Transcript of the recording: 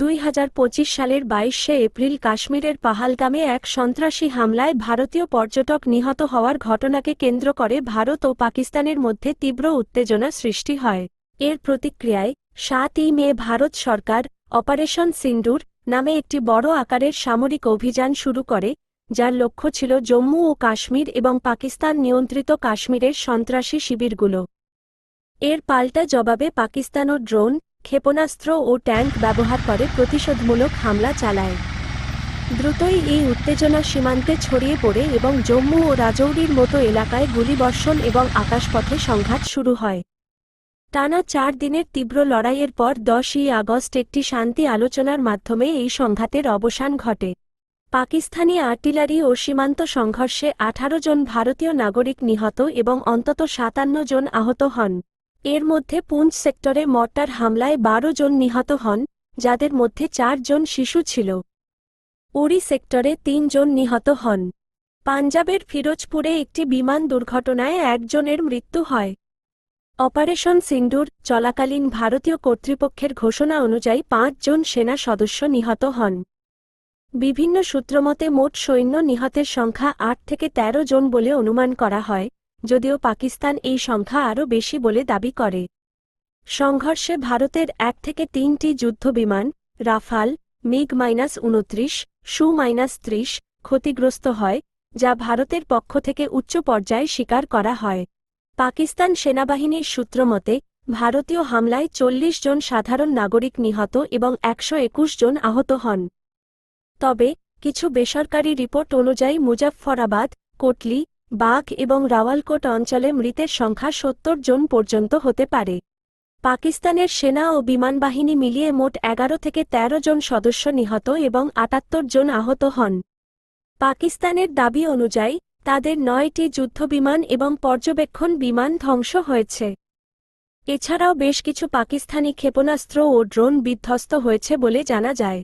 দুই হাজার পঁচিশ সালের বাইশে এপ্রিল কাশ্মীরের পাহালগামে এক সন্ত্রাসী হামলায় ভারতীয় পর্যটক নিহত হওয়ার ঘটনাকে কেন্দ্র করে ভারত ও পাকিস্তানের মধ্যে তীব্র উত্তেজনা সৃষ্টি হয়। এর প্রতিক্রিয়ায় সাতই মে ভারত সরকার, অপারেশন সিন্ডুর নামে একটি বড় আকারের সামরিক অভিযান শুরু করে, যার লক্ষ্য ছিল জম্মু ও কাশ্মীর এবং পাকিস্তান নিয়ন্ত্রিত কাশ্মীরের সন্ত্রাসী শিবিরগুলো। এর পাল্টা জবাবে পাকিস্তানও ড্রোন ক্ষেপণাস্ত্র ও ট্যাঙ্ক ব্যবহার করে প্রতিশোধমূলক হামলা চালায়। দ্রুতই এই উত্তেজনা সীমান্তে ছড়িয়ে পড়ে এবং জম্মু ও রাজৌরির মতো এলাকায় গুলিবর্ষণ এবং আকাশপথে সংঘাত শুরু হয়। টানা চার দিনের তীব্র লড়াইয়ের পর দশই আগস্ট একটি শান্তি আলোচনার মাধ্যমে এই সংঘাতের অবসান ঘটে। পাকিস্তানি আর্টিলারি ও সীমান্ত সংঘর্ষে আঠারো জন ভারতীয় নাগরিক নিহত এবং অন্তত সাতান্ন জন আহত হন। এর মধ্যে পুঞ্চ সেক্টরে মর্টার হামলায় বারো জন নিহত হন, যাদের মধ্যে চার জন শিশু ছিল। উড়ি সেক্টরে তিন জন নিহত হন। পাঞ্জাবের ফিরোজপুরে একটি বিমান দুর্ঘটনায় একজনের মৃত্যু হয়। অপারেশন সিন্দুর, চলাকালীন ভারতীয় কর্তৃপক্ষের ঘোষণা অনুযায়ী পাঁচ জন সেনা সদস্য নিহত হন। বিভিন্ন সূত্রমতে মোট সৈন্য নিহতের সংখ্যা আট থেকে ১৩ জন বলে অনুমান করা হয়। যদিও পাকিস্তান এই সংখ্যা আরও বেশি বলে দাবি করে। সংঘর্ষে ভারতের এক থেকে তিনটি যুদ্ধবিমান রাফাল, মিগ মাইনাস উনত্রিশ, সু মাইনাস ত্রিশ, ক্ষতিগ্রস্ত হয়, যা ভারতের পক্ষ থেকে উচ্চ পর্যায়ে স্বীকার করা হয়। পাকিস্তান সেনাবাহিনীর সূত্রমতে ভারতীয় হামলায় চল্লিশ জন সাধারণ নাগরিক নিহত এবং একশো একুশ জন আহত হন। তবে, কিছু বেসরকারি রিপোর্ট অনুযায়ী মুজাফফরাবাদ, কোটলি বাঘ এবং রাওয়ালকোট অঞ্চলে মৃতের সংখ্যা সত্তর জন পর্যন্ত হতে পারে। পাকিস্তানের সেনা ও বিমানবাহিনী মিলিয়ে মোট এগারো থেকে ১৩ জন সদস্য নিহত এবং আটাত্তর জন আহত হন। পাকিস্তানের দাবি অনুযায়ী, তাদের নয়টি যুদ্ধবিমান এবং পর্যবেক্ষণ বিমান ধ্বংস হয়েছে। এছাড়াও বেশ কিছু পাকিস্তানি ক্ষেপণাস্ত্র ও ড্রোন বিধ্বস্ত হয়েছে বলে জানা যায়।